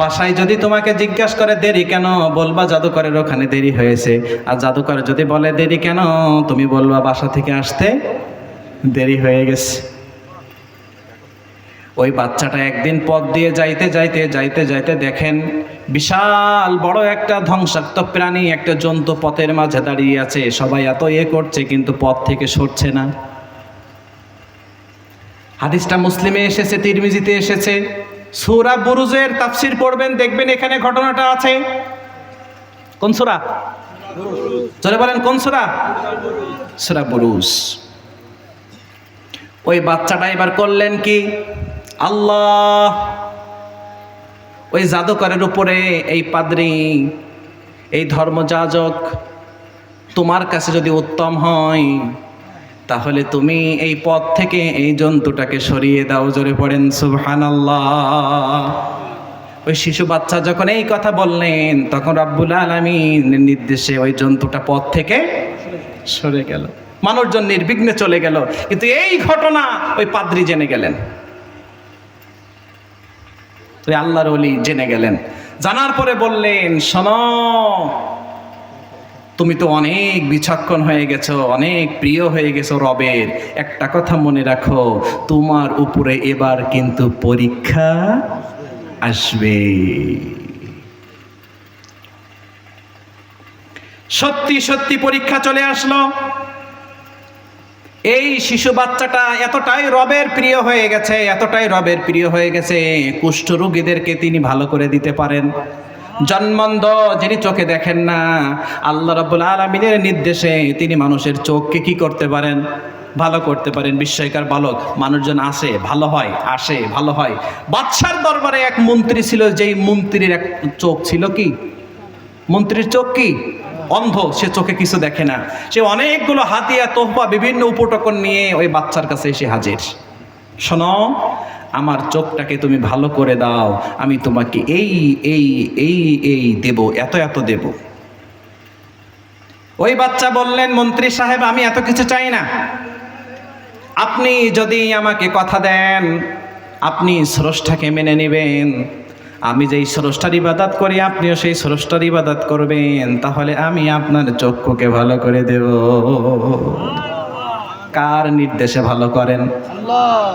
বাসায় যদি তোমাকে জিজ্ঞাসা করে, দেরি কেন? বলবা জাদুকরের ওখানে দেরি হয়েছে। আর জাদুকর যদি বলে, দেরি কেন? তুমি বলবা বাসা থেকে আসতে দেরি হয়ে গেছে। ওই বাচ্চাটা একদিন পথ দিয়ে যাইতে যাইতে যাইতে যাইতে দেখেন বিশাল বড় একটা ধ্বংসাত্মক প্রাণী, একটা জন্তু পথের মাঝে দাঁড়িয়ে আছে। সবাই এত এ করছে, কিন্তু পথ থেকে সরছে না। হাদিসটা মুসলিমে এসেছে, তিরমিজিতে এসেছে। সুরা বুরুজের তাফসির পড়বেন, দেখবেন এখানে ঘটনাটা আছে। কোন সুরা? চলে বলেন, কোন সুরা? সুরা বুরুজ। ওই বাচ্চাটা এবার করলেন কি? আল্লাহ! ওই জাদুকরের উপরে এই পাদ্রি, এই ধর্মযাজক তোমার কাছে যদি উত্তম হয় তাহলে তুমি এই পথ থেকে এই জন্তুটাকে সরিয়ে দাও, জোরে পড়েন, সুবহানাল্লাহ। ওই শিশু বাচ্চা যখন এই কথা বললেন, তখন রাব্বুল আলামিনের নির্দেশে ওই জন্তুটা পথ থেকে সরে গেল। মানুষজন নির্বিঘ্নে চলে গেল, কিন্তু এই ঘটনা ওই পাদ্রি জেনে গেলেন। আল্লাহর ওলি জেনে গেলেন। জানার পরে বললেন, শোনো তুমি তো অনেক বিচক্ষণ হয়ে গেছো, অনেক প্রিয় হয়ে গেছো রবের। একটা কথা মনে রাখো, তোমার উপরে এবার কিন্তু পরীক্ষা আসবে। সত্যি সত্যি পরীক্ষা চলে আসলো। এই শিশু বাচ্চাটা এতটাই রবের প্রিয় হয়ে গেছে, এতটাই রবের প্রিয় হয়ে গেছে কুষ্ঠ রোগীদেরকে তিনি ভালো করে দিতে পারেন। জন্মন্ধ যিনি চোখে দেখেন না, আল্লাহ রাব্বুল আলমিনের নির্দেশে তিনি মানুষের চোখকে কি করতে পারেন? ভালো করতে পারেন। বিস্ময়কার বালক, মানুষজন আসে, ভালো হয়, আসে, ভালো হয়। বাদশার দরবারে এক মন্ত্রী ছিল, যেই মন্ত্রীর এক চোখ ছিল কি? মন্ত্রীর চোখ কি? অন্ধ, সে চোখে কিছু দেখে না। সে অনেকগুলো হাতিয়া, তোহফা, বিভিন্ন উপটকন নিয়ে ওই বাচ্চার কাছে এসে হাজির। শোনো আমার চোখটাকে তুমি ভালো করে দাও, আমি তোমাকে এই এই এই এই দেব, এত এত দেব। ওই বাচ্চা বললেন, মন্ত্রী সাহেব, আমি এত কিছু চাই না। আপনি যদি আমাকে কথা দেন, আপনি স্রষ্টাকে মেনে নেবেন। আমি যেই স্রষ্টার ইবাদাত করি, আপনিও সেই স্রষ্টার ইবাদাত করবেন। তাহলে আমি আপনার চক্ষুকে ভালো করে দেব। কার নির্দেশে ভালো করেন?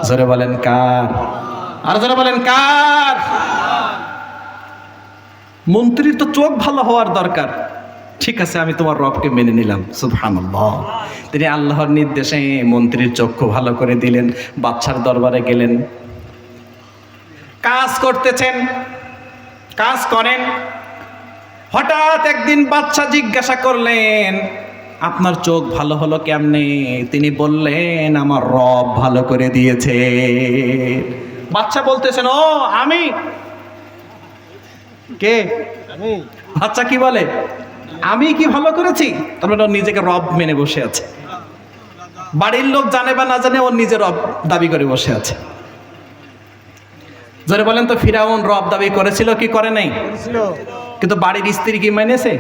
জোরে বলেন কার। আর জোরে বলেন কার। মন্ত্রীর তো চোখ ভালো হওয়ার দরকার। ঠিক আছে, আমি তোমার রবকে মেনে নিলাম। সুবহানাল্লাহ। তিনি আল্লাহর নির্দেশে মন্ত্রীর চক্ষু ভালো করে দিলেন বাচ্চার দরবারে গেলেন। কাজ করতেছেন, কাজ করেন। হঠাৎ একদিন বাচ্চা জিজ্ঞাসা করলেন আপনার চোখ ভালো হলো কেমনে? তিনি বললেন আমার রব ভালো করে দিয়েছে। বাচ্চা বলতেছেন ও আমি? কে? বাচ্চা কি বলে? আমি কি ভালো করেছি? তারপরে ও নিজেকে রব মেনে বসে আছে। বাড়ির লোক জানে বা না জানে ও নিজে রব দাবি করে বসে আছে। জোরে বলেন তো ফিরাউন রব দাবি করেছিল কি করে নাই? কিন্তু বাড়ির স্ত্রী কি মেনেছে?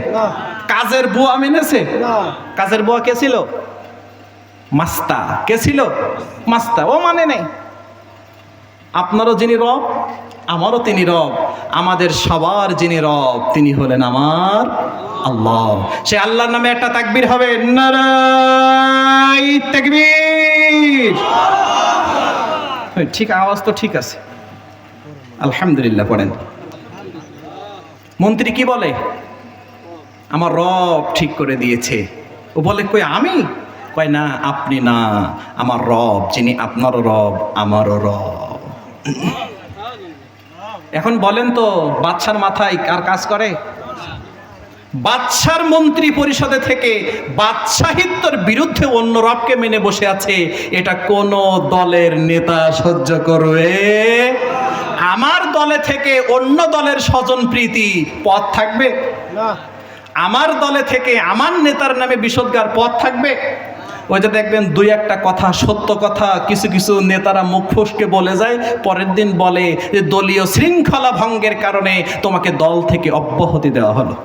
কাজের বুয়া মেনেছে? কাজের বুয়া কে ছিল? মাস্তা। কে ছিল? মাস্তা। ও মানে নেই। আপনারও যিনি রব আমারও তিনি রব। আমাদের সবার যিনি রব তিনি হলেন আমার আল্লাহ। সে আল্লাহর নামে একটা তাকবীর হবে তাকবীর। ঠিক আওয়াজ তো ঠিক আছে। আলহামদুলিল্লাহ পড়েন। মন্ত্রী কি বলে? আমার রব ঠিক করে দিয়েছে। ও বলে, কই আমি? কয় না, আপনি না, আমার রব, যিনি আপনারও রব, আমারও রব। এখন বলেন তো বাচ্চার মাথায় কার কাজ করে? বাদশার মন্ত্রী পরিষদে থেকে বাদশাহিত্যর বিরুদ্ধে অন্য রবকে মেনে বসে আছে। এটা কোন দলের নেতা সহ্য করবে। আমার দলে থেকে অন্য দলের স্বজন প্রীতি পথ থাকবে। আমার দলে থেকে আমার নেতার নামে বিষোদ্গার পথ থাকবে। ওই যে দেখবেন দুই একটা কথা সত্য কথা কিছু কিছু নেতারা মুখ ফুসকে বলে যায় পরের দিন বলে যে দলীয় শৃঙ্খলা ভঙ্গের কারণে তোমাকে দল থেকে অব্যাহতি দেওয়া হলো।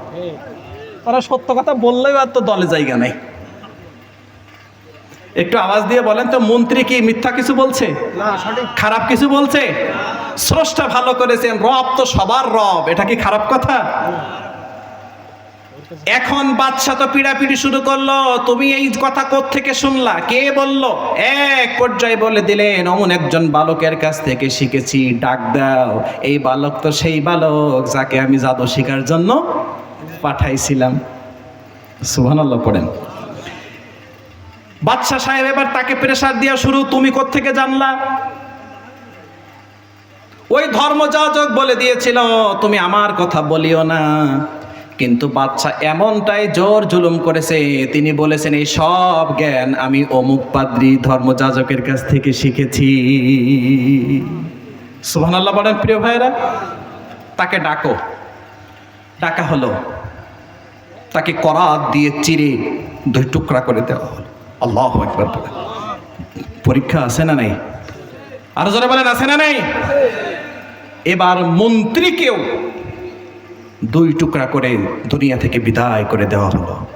তারা সত্য কথা বললেও আর তো দলে জায়গা নেই। একটু আওয়াজ দিয়ে বলেন তো মন্ত্রী কি মিথ্যা কিছু বলছে? খারাপ কিছু বলছে? স্রষ্টা ভালো করেছেন, রব তো সবার রব, এটা কি খারাপ কথা? এখন বাচ্চা তো পিড়াপিড়ি শুরু করল, তুমি এই কথা থেকে শুনলা? কে বলল? এক পর্যায়ে বলে দিলেন, অমন একজন বালকের কাছ থেকে শিখেছি, ডাক দাও, এই বালক তো সেই বালক যাকে আমি জাদু শেখার জন্য পাঠাইছিলাম। সুবহানাল্লাহ, পড়েন। বাদশা সাহেব এবার তাকে প্রেসার দেওয়া শুরু, তুমি থেকে জানলা? ওই ধর্মযাজক বলে দিয়েছিল, তুমি আমার কথা বলিও না। কিন্তু বাচ্চা এমনটাই জোর জুলুম করেছে। তিনি বলেছেন, এই সব জ্ঞান আমি অমুক পাদ্রি ধর্মযাজকের কাছ থেকে শিখেছি। সুবহানাল্লাহ বলেন, প্রিয় ভাইরা তাকে ডাকো। ডাকা হলো। তাকে করাত দিয়ে চিরে দুই টুকরা করে দেওয়া হলো। আল্লাহ একবার পরীক্ষা আছে না নাই? আরও জোরে বলেন, আছে না নাই? এবার মন্ত্রীকেও দুই টুকরা করে দুনিয়া থেকে বিদায় করে দেওয়া হলো।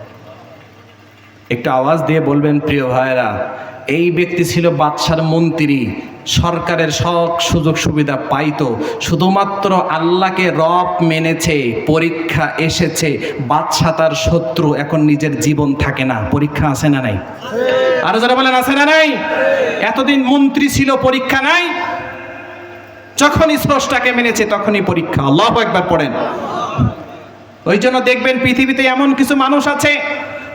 একটু আওয়াজ দিয়ে বলবেন, প্রিয় ভাইরা এই ব্যক্তি ছিল বাদশার মন্ত্রী। সরকারের সব সুযোগ সুবিধা পাইতো। শুধুমাত্র আল্লাহকে রব মেনেছে, পরীক্ষা এসেছে। বাদশা তার শত্রু, এখন নিজের জীবন থাকে না। পরীক্ষা আছে না নাই? আরও যারা বলেন, আছে না নাই? এতদিন মন্ত্রী ছিল, পরীক্ষা নাই। যখনই স্রষ্টাকে মেনেছে তখনই পরীক্ষা। আল্লাহ একবার পড়েন। ওই জন্য দেখবেন পৃথিবীতে এমন কিছু মানুষ আছে,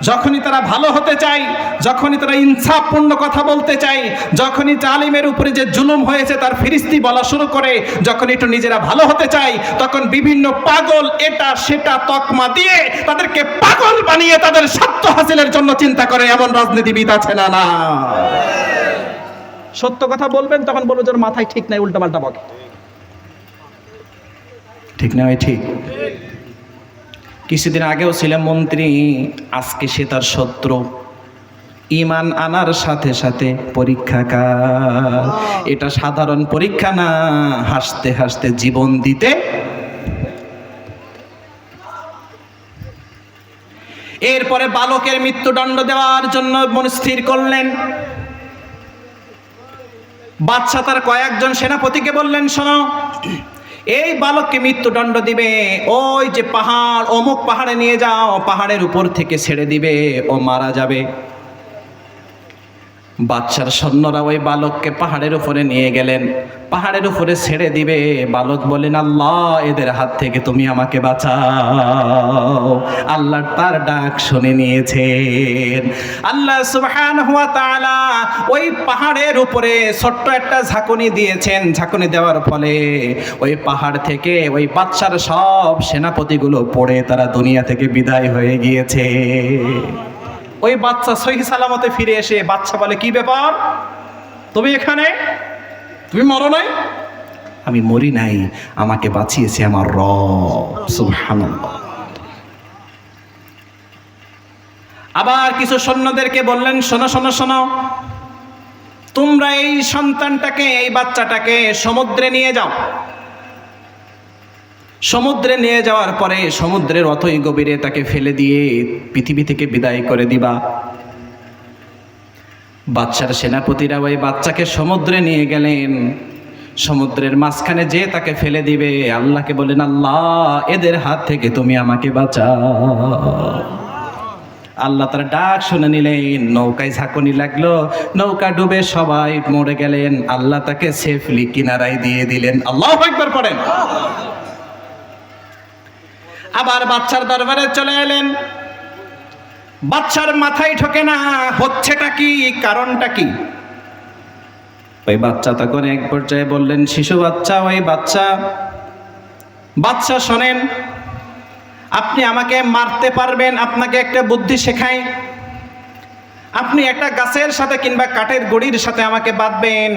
যখনই তারা ভালো হতে চায়, যখনই তারা ইনসাফপূর্ণ কথা বলতে চায়, যখনই জালিমের উপরে যে জুলুম হয়েছে তার ফিরিস্তি বলা শুরু করে যখন একটু নিজেরা ভালো হতে চায়, তখন বিভিন্ন পাগল এটা সেটা তকমা দিয়ে তাদেরকে পাগল বানিয়ে তাদের স্বার্থ হাসিলের জন্য চিন্তা করে, এমন রাজনীতিবিদ আছে না না। সত্য কথা বলবেন, তখন বলব যে মাথায় ঠিক নাই উল্টা পাল্টা বকে। ঠিক না ভাই ঠিক। কিছুদিন আগেও ছিলেন মন্ত্রী, আজকে সে তার শত্রু। ইমান আনার সাথে সাথে পরীক্ষা কাল। এটা সাধারণ পরীক্ষা না, হাসতে হাসতে জীবন দিতে। এরপরে বালকের মৃত্যুদণ্ড দেওয়ার জন্য মনস্থির করলেন। বাদশা তার কয়েকজন সেনাপতিকে বললেন, শোনো, এই বালককে মৃত্যুদণ্ড দিবে, ওই যে পাহাড়, অমুক পাহাড়ে নিয়ে যাও, পাহাড়ের উপর থেকে ছেড়ে দিবে, ও মারা যাবে। বাচ্চার সৈন্যরা ওই বালককে পাহাড়ের উপরে নিয়ে গেলেন। পাহাড়ের উপরে ছেড়ে দিবে। বালক বলেন আল্লাহ, এদের হাত থেকে তুমি আমাকে বাঁচাও। আল্লাহ তার ডাক শুনে নিয়েছেন। আল্লাহ সুবহানাহু ওয়া তাআলা ওই পাহাড়ের উপরে ছোট্ট একটা ঝাঁকুনি দিয়েছেন। ঝাঁকুনি দেওয়ার ফলে ওই পাহাড় থেকে ওই বাচ্চার সব সেনাপতিগুলো পড়ে তারা দুনিয়া থেকে বিদায় হয়ে গিয়েছে। ওই বাচ্চা সহি সালামতে ফিরে এসে বাচ্চা বলে, কি ব্যাপার? তুমি এখানে? তুমি মরো নাই? আমি মরি নাই, আমাকে বাঁচিয়েছে আমার সুবহানাল্লাহ। আবার কিছু সৈন্যদেরকে বললেন, শোনো শোনো শোনো। তোমরা এই সন্তানটাকে, এই বাচ্চাটাকে সমুদ্রে নিয়ে যাও। সমুদ্রে নিয়ে যাওয়ার পরে সমুদ্রের অথই গভীরে তাকে ফেলে দিয়ে পৃথিবী থেকে বিদায় করে দিবা। বাচ্চার সেনাপতিরা ওই বাচ্চাকে সমুদ্রে নিয়ে গেলেন। সমুদ্রের মাঝখানে যে তাকে ফেলে দিবে, আল্লাহকে বলেন, আল্লাহ, এদের হাত থেকে তুমি আমাকে বাঁচাও। আল্লাহ তার ডাক শুনে নিলেন, নৌকায় ঝাঁকুনি লাগল, নৌকা ডুবে সবাই মরে গেলেন। আল্লাহ তাকে সেফলি কিনারায় দিয়ে দিলেন। আল্লাহ একবার পড়েন। আবার বাচ্চার দরবারে চলে এলেন। বাচ্চার মাথায় ঠকে না, হচ্ছেটা কি, কারণটা কি? ওই বাচ্চা তখন এক পর্যায়ে বললেন, শিশু বাচ্চা, ওই বাচ্চা। বাচ্চা শোনেন, আপনি আমাকে মারতে পারবেন, আপনাকে একটা বুদ্ধি শেখাই। আপনি একটা গাছের সাথে কিংবা কাঠের গড়ির সাথে আমাকে বাঁধবেন।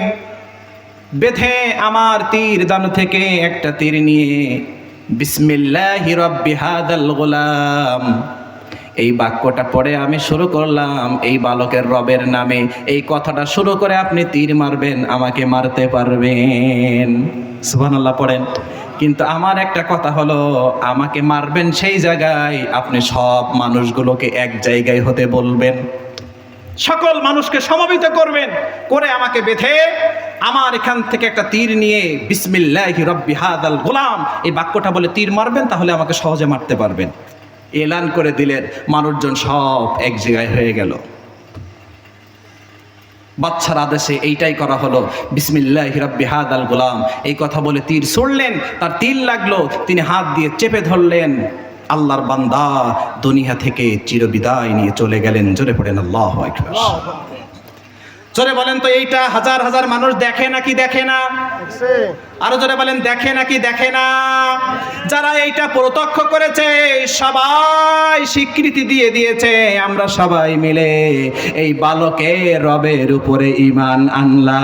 বেঁধে আমার তীর দানু থেকে একটা তীর নিয়ে বিসমিল্লাহি রব্বি হাদাল গোলাম। এই বাক্যটা পড়ে আমি শুরু করলাম, এই বালকের রবের নামে। এই কথাটা শুরু করে আপনি তীর মারবেন, আমাকে মারতে পারবেন। সুবহানাল্লাহ পড়েন। কিন্তু আমার একটা কথা হলো, আমাকে মারবেন সেই জায়গায় আপনি সব মানুষগুলোকে এক জায়গায় হতে বলবেন। সকল মানুষকে সমবেত করবেন, করে আমাকে বেঁধে আমার এখান থেকে একটা তীর নিয়ে, বিসমিল্লাহি রব্বি হাদাল গোলাম এই বাক্যটা বলে তীর মারবেন, তাহলে আমাকে সহজে মারতে পারবেন। এলান করে দিলেন, মানুষজন সব এক জায়গায় হয়ে গেল। বাচ্চার আদেশে এইটাই করা হলো, বিসমিল্লাহ হিরাব্বি হাদ আল গোলাম এই কথা বলে তীর ছড়লেন তার তীর লাগল, তিনি হাত দিয়ে চেপে ধরলেন। আল্লাহর বান্দা দুনিয়া থেকে চিরবিদায় নিয়ে চলে গেলেন, জোরে পড়েন, আল্লাহ জোরে বলেন তো এইটা হাজার হাজার মানুষ দেখে নাকি দেখে না? আরও জোরে বলেন দেখে নাকি দেখে না? যারা এইটা প্রত্যক্ষ করেছে সবাই স্বীকৃতি দিয়ে দিয়েছে আমরা সবাই মিলে এই বালকের রবের উপরে ইমান আনলাম।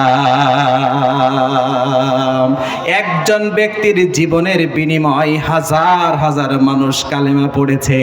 একজন ব্যক্তির জীবনের বিনিময় হাজার হাজার মানুষ কালেমা পড়েছে।